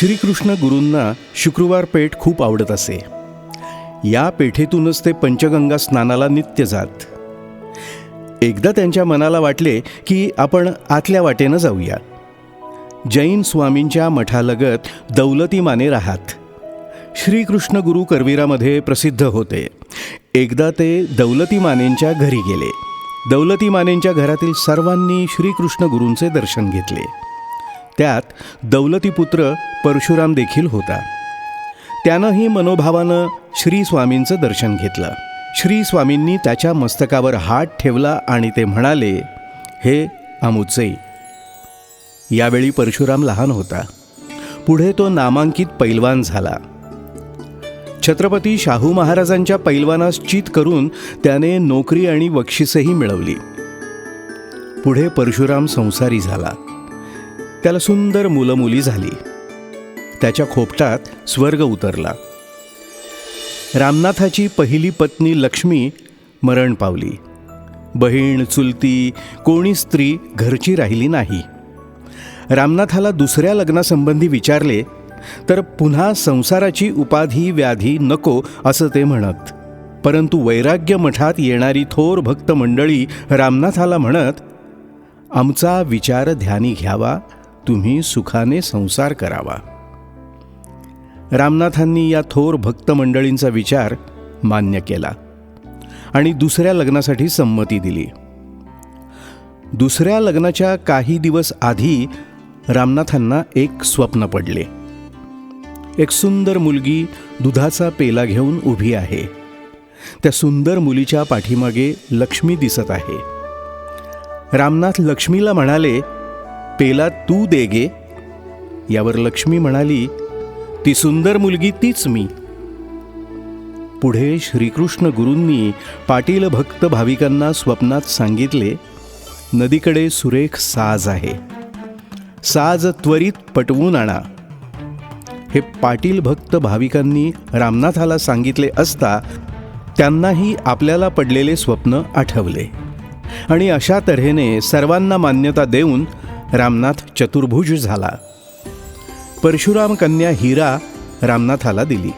श्रीकृष्ण गुरूंना शुक्रवार पेठ खूप आवडत असे. या पेठेतूनच ते पंचगंगा स्नानाला नित्य जात. एकदा त्यांच्या मनाला वाटले की आपण आतल्या वाटेनं जाऊया जैन स्वामींच्या मठालगत दौलतीमाने राहत राहात. श्रीकृष्ण गुरु करवीरामध्ये प्रसिद्ध होते. एकदा ते दौलतीमानेंच्या घरी गेले. दौलतीमानेंच्या घरातील सर्वांनी श्रीकृष्ण गुरूंचे दर्शन घेतले. त्यात दौलतीपुत्र परशुराम देखील होता. त्यानंही मनोभावानं श्री स्वामींचं दर्शन घेतलं. श्री स्वामींनी त्याच्या मस्तकावर हात ठेवला आणि ते म्हणाले हे अमुचे यावेळी परशुराम लहान होता. पुढे तो नामांकित पैलवान झाला. छत्रपती शाहू महाराजांच्या पैलवानास चित करून त्याने नोकरी आणि बक्षिसही मिळवली. पुढे परशुराम संसारी झाला. त्याला सुंदर मुलं मुली झाली. त्याच्या खोपटात स्वर्ग उतरला. रामनाथाची पहिली पत्नी लक्ष्मी मरण पावली. बहीण चुलती कोणी स्त्री घरची राहिली नाही. रामनाथाला दुसऱ्या लग्नासंबंधी विचारले तर पुन्हा संसाराची उपाधी व्याधी नको असं ते म्हणत. परंतु वैराग्य मठात येणारी थोर भक्त मंडळी रामनाथाला म्हणत आमचा विचार ध्यानी घ्यावा तुम्ही सुखाने संसार करावा. रामनाथांनी या थोर भक्त मंडळींचा विचार मान्य केला आणि दुसऱ्या लग्नासाठी संमती दिली. दुसऱ्या लग्नाच्या काही दिवस आधी रामनाथांना एक स्वप्न पडले. एक सुंदर मुलगी दुधाचा पेला घेऊन उभी आहे. त्या सुंदर मुलीच्या पाठीमागे लक्ष्मी दिसत आहे. रामनाथ लक्ष्मीला म्हणाले पेला तू दे गे. यावर लक्ष्मी म्हणाली ती सुंदर मुलगी तीच मी. पुढे श्रीकृष्ण गुरूंनी पाटील भक्त भाविकांना स्वप्नात सांगितले नदीकडे सुरेख साज आहे. साज त्वरित पटवून आणा. हे पाटील भक्त भाविकांनी रामनाथाला सांगितले असता त्यांनाही आपल्याला पडलेले स्वप्न आठवले. आणि अशा तऱ्हेने सर्वांना मान्यता देऊन रामनाथ चतुर्भुज झाला. परशुराम कन्या हिरा रामनाथाला दिली.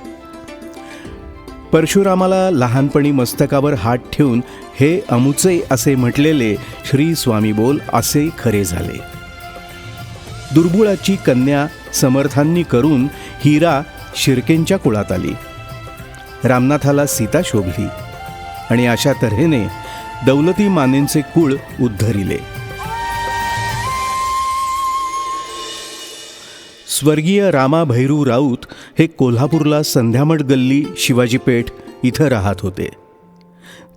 परशुरामाला लहानपणी मस्तकावर हात ठेवून हे अमुचे असे म्हटलेले श्री स्वामी बोल असे खरे झाले. दुर्बुळाची कन्या समर्थांनी करून हिरा शिर्केंच्या कुळात आली. रामनाथाला सीता शोभली आणि अशा तऱ्हेने दौलती मानेंचे कुळ उद्धरिले. स्वर्गीय रामा भैरू राऊत हे कोल्हापूरला संध्यामठ गल्ली शिवाजी पेठ इथं राहत होते.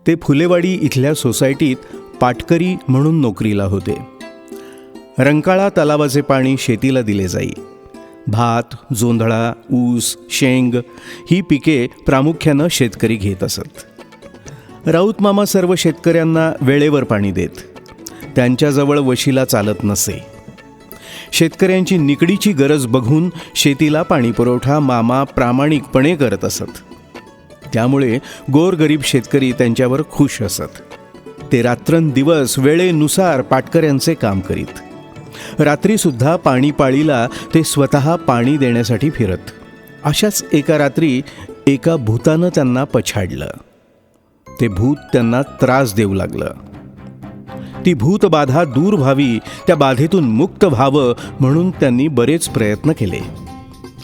ते फुलेवाडी इथल्या सोसायटीत पाटकरी म्हणून नोकरीला होते. रंकाळा तलावाचे पाणी शेतीला दिले जाई. भात जोंधळा ऊस शेंग ही पिके प्रामुख्यानं शेतकरी घेत असत. राऊत मामा सर्व शेतकऱ्यांना वेळेवर पाणी देत. त्यांच्याजवळ वशिला चालत नसे. शेतकऱ्यांची निकडीची गरज बघून शेतीला पाणीपुरवठा मामा प्रामाणिकपणे करत असत. त्यामुळे गोरगरीब शेतकरी त्यांच्यावर खुश असत. ते रात्रंदिवस वेळेनुसार पाटकऱ्यांचे काम करीत. रात्रीसुद्धा पाणीपाळीला ते स्वतः पाणी देण्यासाठी फिरत. अशाच एका रात्री एका भूतानं त्यांना पछाडलं. ते भूत त्यांना त्रास देऊ लागलं. ती भूतबाधा दूर व्हावी त्या बाधेतून मुक्त व्हावं म्हणून त्यांनी बरेच प्रयत्न केले.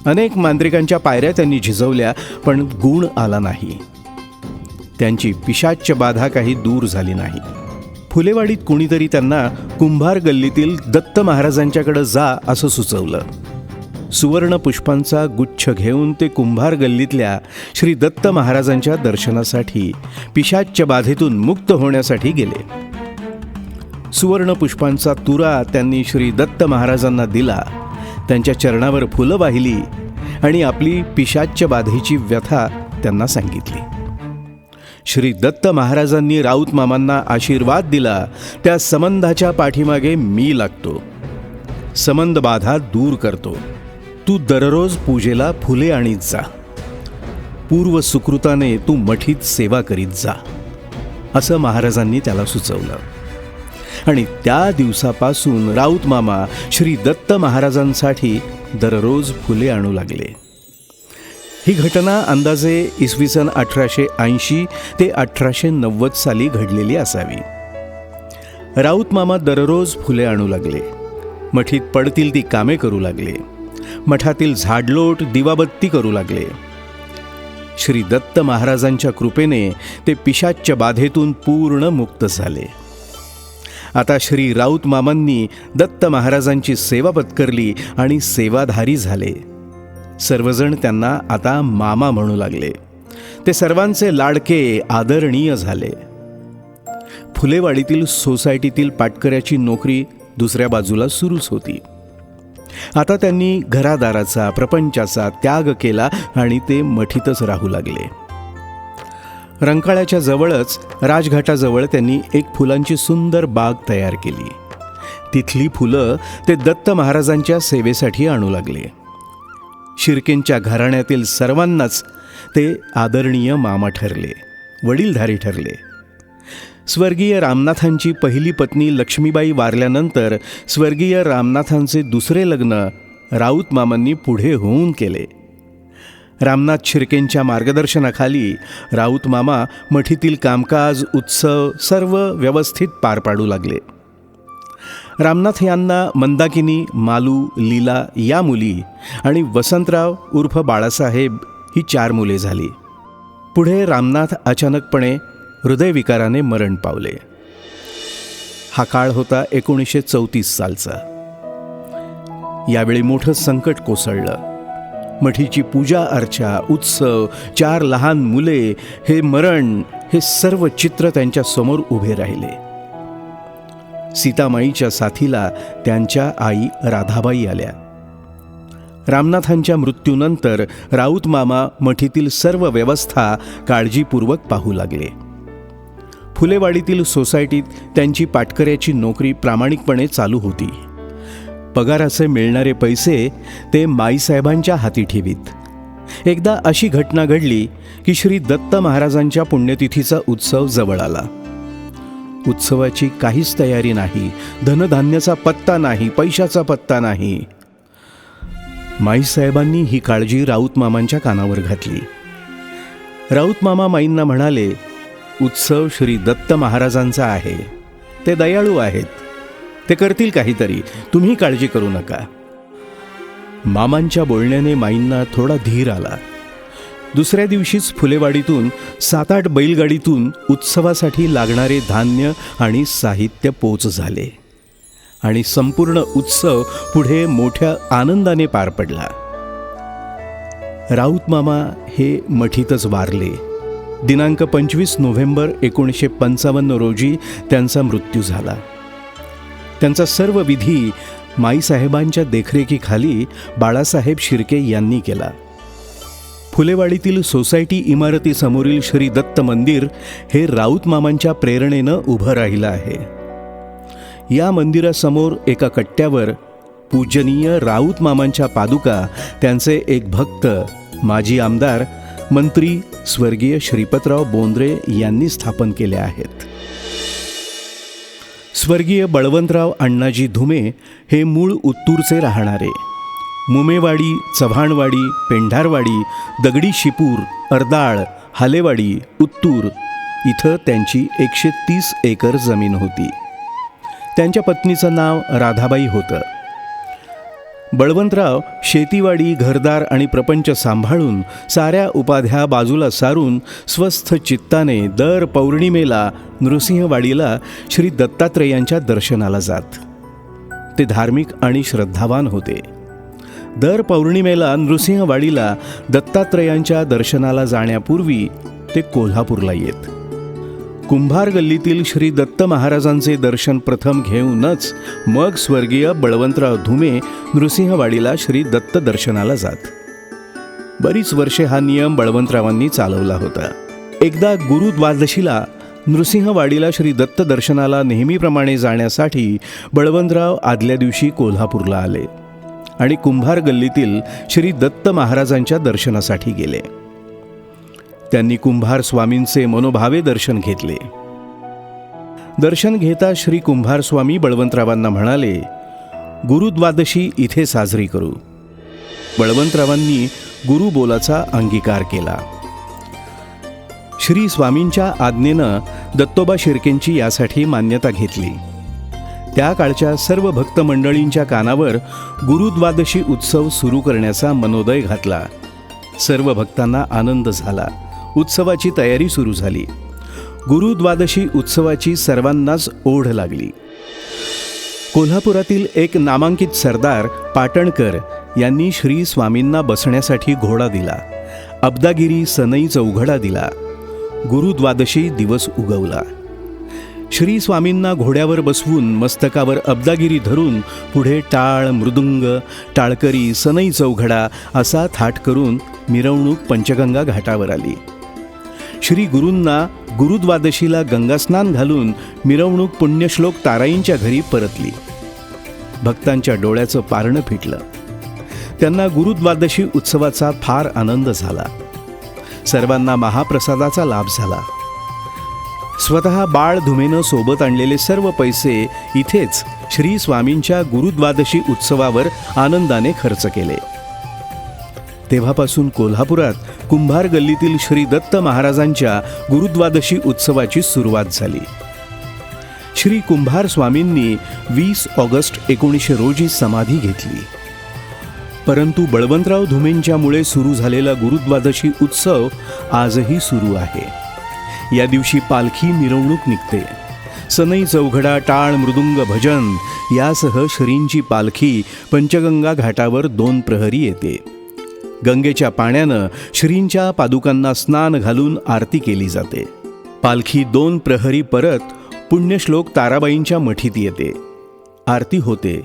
अनेक मांत्रिकांच्या पायऱ्या त्यांनी झिजवल्या पण गुण आला नाही. त्यांची पिशाच्य बाधा काही दूर झाली नाही. फुलेवाडीत कुणीतरी त्यांना कुंभार गल्लीतील दत्त महाराजांच्याकडं जा असं सुचवलं. सुवर्ण पुष्पांचा गुच्छ घेऊन ते कुंभार गल्लीतल्या श्री दत्त महाराजांच्या दर्शनासाठी पिशाच्य बाधेतून मुक्त होण्यासाठी गेले. सुवर्णपुष्पांचा तुरा त्यांनी श्री दत्त महाराजांना दिला. त्यांच्या चरणावर फुलं वाहिली आणि आपली पिशाच्य बाधेची व्यथा त्यांना सांगितली. श्री दत्त महाराजांनी राऊत मामांना आशीर्वाद दिला. त्या संबंधाच्या पाठीमागे मी लागतो. संबंध बाधा दूर करतो. तू दररोज पूजेला फुले आणीत जा. पूर्व सुकृताने तू मठीत सेवा करीत जा. असं महाराजांनी त्याला सुचवलं. आणि त्या दिवसापासून राऊत मामा श्री दत्त महाराजांसाठी दररोज फुले आणू लागले. ही घटना अंदाजे इसवी सन अठराशे ऐंशी ते अठराशे नव्वद साली घडलेली असावी. राऊत मामा दररोज फुले आणू लागले. मठीत पडतील ती कामे करू लागले. मठातील झाडलोट दिवाबत्ती करू लागले. श्री दत्त महाराजांच्या कृपेने ते पिशाच्च्या बाधेतून पूर्ण मुक्त झाले. आता श्री राऊत मामांनी दत्त महाराजांची सेवा पत्करली आणि सेवाधारी झाले. सर्वजण त्यांना आता मामा म्हणू लागले. ते सर्वांचे लाडके आदरणीय झाले. फुलेवाडीतील सोसायटीतील पाटकऱ्याची नोकरी दुसऱ्या बाजूला सुरूच होती. आता त्यांनी घरादाराचा प्रपंचाचा त्याग केला आणि ते मठीतच राहू लागले. रंकाळ्याच्या जवळच राजघाटाजवळ त्यांनी एक फुलांची सुंदर बाग तयार केली. तिथली फुलं ते दत्त महाराजांच्या सेवेसाठी आणू लागले. शिर्केंच्या घराण्यातील सर्वांनाच ते आदरणीय मामा ठरले वडीलधारी ठरले. स्वर्गीय रामनाथांची पहिली पत्नी लक्ष्मीबाई वारल्यानंतर स्वर्गीय रामनाथांचे दुसरे लग्न राऊत मामांनी पुढे होऊन केले. रामनाथ शिर्केंच्या मार्गदर्शनाखाली राऊत मामा मठीतील कामकाज उत्सव सर्व व्यवस्थित पार पाडू लागले. रामनाथ यांना मंदाकिनी मालू लीला या मुली आणि वसंतराव उर्फ बाळासाहेब ही चार मुले झाली. पुढे रामनाथ अचानकपणे हृदयविकाराने मरण पावले. हा काळ होता एकोणीसशे चौतीस सालचा. यावेळी मोठं संकट कोसळलं. मठीची पूजा अर्चा उत्सव चार लहान मुले हे मरण हे सर्व चित्र त्यांच्यासमोर उभे राहिले. सीतामाईच्या साथीला त्यांच्या आई राधाबाई आल्या. रामनाथांच्या मृत्यूनंतर राऊत मामा मठीतील सर्व व्यवस्था काळजीपूर्वक पाहू लागले. फुलेवाडीतील सोसायटीत त्यांची पाटकऱ्याची नोकरी प्रामाणिकपणे चालू होती. पगाराचे मिळणारे पैसे ते माईसाहेबांच्या हाती ठेवीत. एकदा अशी घटना घडली की श्री दत्त महाराजांच्या पुण्यतिथीचा उत्सव जवळ आला. उत्सवाची काहीच तयारी नाही धनधान्याचा पत्ता नाही पैशाचा पत्ता नाही. माईसाहेबांनी ही काळजी राऊत मामांच्या कानावर घातली. राऊत मामा माईंना म्हणाले उत्सव श्री दत्त महाराजांचा आहे. ते दयाळू आहेत. ते करतील काहीतरी. तुम्ही काळजी करू नका. मामांच्या बोलण्याने माईंना थोडा धीर आला. दुसऱ्या दिवशीच फुलेवाडीतून सात आठ बैलगाडीतून उत्सवासाठी लागणारे धान्य आणि साहित्य पोच झाले. आणि संपूर्ण उत्सव पुढे मोठ्या आनंदाने पार पडला. राऊत मामा हे मठीतच वारले. दिनांक पंचवीस नोव्हेंबर एकोणीसशे पंचावन्न रोजी त्यांचा मृत्यू झाला. त्यांचा सर्व विधी माईसाहेबांच्या देखरेखीखाली बाळासाहेब शिर्के यांनी केला. फुलेवाडीतील सोसायटी इमारतीसमोरील श्री दत्त मंदिर हे राऊत मामांच्या प्रेरणेनं उभं राहिलं आहे. या मंदिरासमोर एका कट्ट्यावर पूजनीय राऊत मामांच्या पादुका त्यांचे एक भक्त माजी आमदार मंत्री स्वर्गीय श्रीपतराव बोंद्रे यांनी स्थापन केल्या आहेत. स्वर्गीय बळवंतराव अण्णाजी धुमे हे मूळ उत्तूरचे राहणारे. मुमेवाडी चव्हाणवाडी पेंढारवाडी दगडी शिपूर अर्दाळ हालेवाडी उत्तूर इथं त्यांची एकशे तीस एकर जमीन होती. त्यांच्या पत्नीचं नाव राधाबाई होतं. बळवंतराव शेतीवाडी घरदार आणि प्रपंच सांभाळून साऱ्या उपाध्या बाजूला सारून स्वस्थ चित्ताने दर पौर्णिमेला नृसिंहवाडीला श्री दत्तात्रेयांच्या दर्शनाला जात. ते धार्मिक आणि श्रद्धावान होते. दर पौर्णिमेला नृसिंहवाडीला दत्तात्रेयांच्या दर्शनाला जाण्यापूर्वी ते कोल्हापूरला येत. कुंभार गल्लीतील श्री दत्त महाराजांचे दर्शन प्रथम घेऊनच मग स्वर्गीय बळवंतराव धुमे नृसिंहवाडीला श्री दत्त दर्शनाला जात. बरीच वर्षे हा नियम बळवंतरावांनी चालवला होता. एकदा गुरुद्वादशीला नृसिंहवाडीला श्री दत्त दर्शनाला नेहमीप्रमाणे जाण्यासाठी बळवंतराव आदल्या दिवशी कोल्हापूरला आले आणि कुंभार गल्लीतील श्री दत्त महाराजांच्या दर्शनासाठी गेले. त्यांनी कुंभार स्वामींचे मनोभावे दर्शन घेतले. दर्शन घेता श्री कुंभार स्वामी बळवंतरावांना म्हणाले गुरुद्वादशी इथे साजरी करू. बळवंतरावांनी गुरुबोलाचा अंगीकार केला. श्री स्वामींच्या आज्ञेनं दत्तोबा शिर्केंची यासाठी मान्यता घेतली. त्या काळच्या सर्व भक्त मंडळींच्या कानावर गुरुद्वादशी उत्सव सुरू करण्याचा मनोदय घातला. सर्व भक्तांना आनंद झाला. उत्सवाची तयारी सुरू झाली. गुरुद्वादशी उत्सवाची सर्वांनाच ओढ लागली. कोल्हापुरातील एक नामांकित सरदार पाटणकर यांनी श्री स्वामींना बसण्यासाठी घोडा दिला. अब्दागिरी सनई चौघडा दिला. गुरुद्वादशी दिवस उगवला. श्री स्वामींना घोड्यावर बसवून मस्तकावर अब्दागिरी धरून पुढे टाळ मृदुंग टाळकरी सनई चौघडा असा थाट करून मिरवणूक पंचगंगा घाटावर आली. श्री गुरूंना गुरुद्वादशीला गंगास्नान घालून मिरवणूक पुण्यश्लोक ताराईंच्या घरी परतली. भक्तांच्या डोळ्याचं पारणं फिटलं. त्यांना गुरुद्वादशी उत्सवाचा फार आनंद झाला. सर्वांना महाप्रसादाचा लाभ झाला. स्वतः बाळ धुमेनं सोबत आणलेले सर्व पैसे इथेच श्री स्वामींच्या गुरुद्वादशी उत्सवावर आनंदाने खर्च केले. तेव्हापासून कोल्हापुरात कुंभार गल्लीतील श्री दत्त महाराजांच्या गुरुद्वादशी उत्सवाची सुरुवात झाली. श्री कुंभार स्वामींनी वीस ऑगस्ट एकोणीसशे रोजी समाधी घेतली. परंतु बळवंतराव धुमेंच्यामुळे सुरू झालेला गुरुद्वादशी उत्सव आजही सुरू आहे. या दिवशी पालखी मिरवणूक निघते. सनई चौघडा टाळ मृदुंग भजन यासह श्रींची पालखी पंचगंगा घाटावर दोन प्रहरी येते. गंगेच्या पाण्यानं श्रींच्या पादुकांना स्नान घालून आरती केली जाते. पालखी दोन प्रहरी परत पुण्यश्लोक ताराबाईंच्या मठीत येते. आरती होते.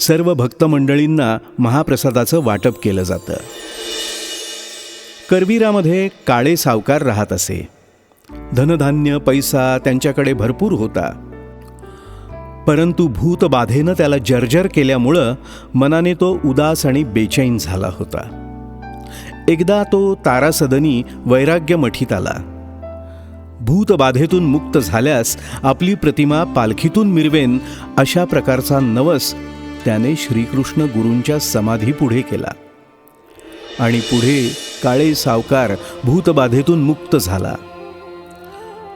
सर्व भक्त मंडळींना महाप्रसादाचं वाटप केलं जातं. करवीरामध्ये काळे सावकार राहत असे. धनधान्य पैसा त्यांच्याकडे भरपूर होता. परंतु भूतबाधेनं त्याला जर्जर केल्यामुळं मनाने तो उदास आणि बेचैन झाला होता. एकदा तो तारासदनी वैराग्य मठीत आला. भूतबाधेतून मुक्त झाल्यास आपली प्रतिमा पालखीतून मिरवेन अशा प्रकारचा नवस त्याने श्रीकृष्ण गुरूंच्या समाधीपुढे केला. आणि पुढे काळे सावकार भूतबाधेतून मुक्त झाला.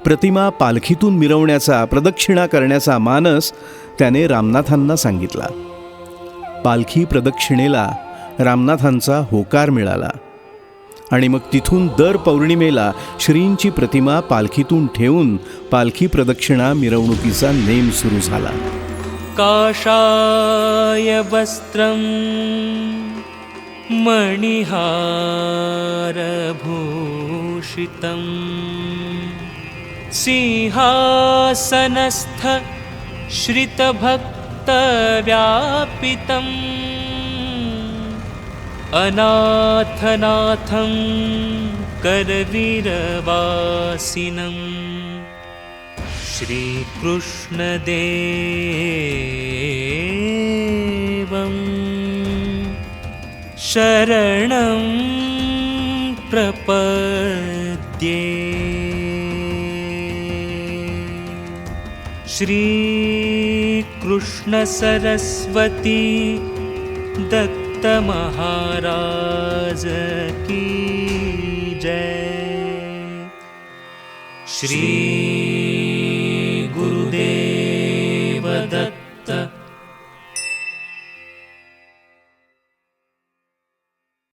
प्रतिमा पालखीतून मिरवण्याचा प्रदक्षिणा करण्याचा मानस त्याने रामनाथांना सांगितला. पालखी प्रदक्षिणेला रामनाथांचा होकार मिळाला. आणि मग तिथून दर पौर्णिमेला श्रींची प्रतिमा पालखीतून ठेवून पालखी प्रदक्षिणा मिरवणुकीचा नेम सुरू झाला. काशाय वस्त्रं मणिहारभूषितं। सिंहासनस्थ श्रितभक्तव्यापितम्। अनाथनाथं करवीरवासिनम् श्रीकृष्णदेवं शरणं प्रपद्ये। श्रीकृष्णसरस्वती दत्तमहाराज की जय। श्री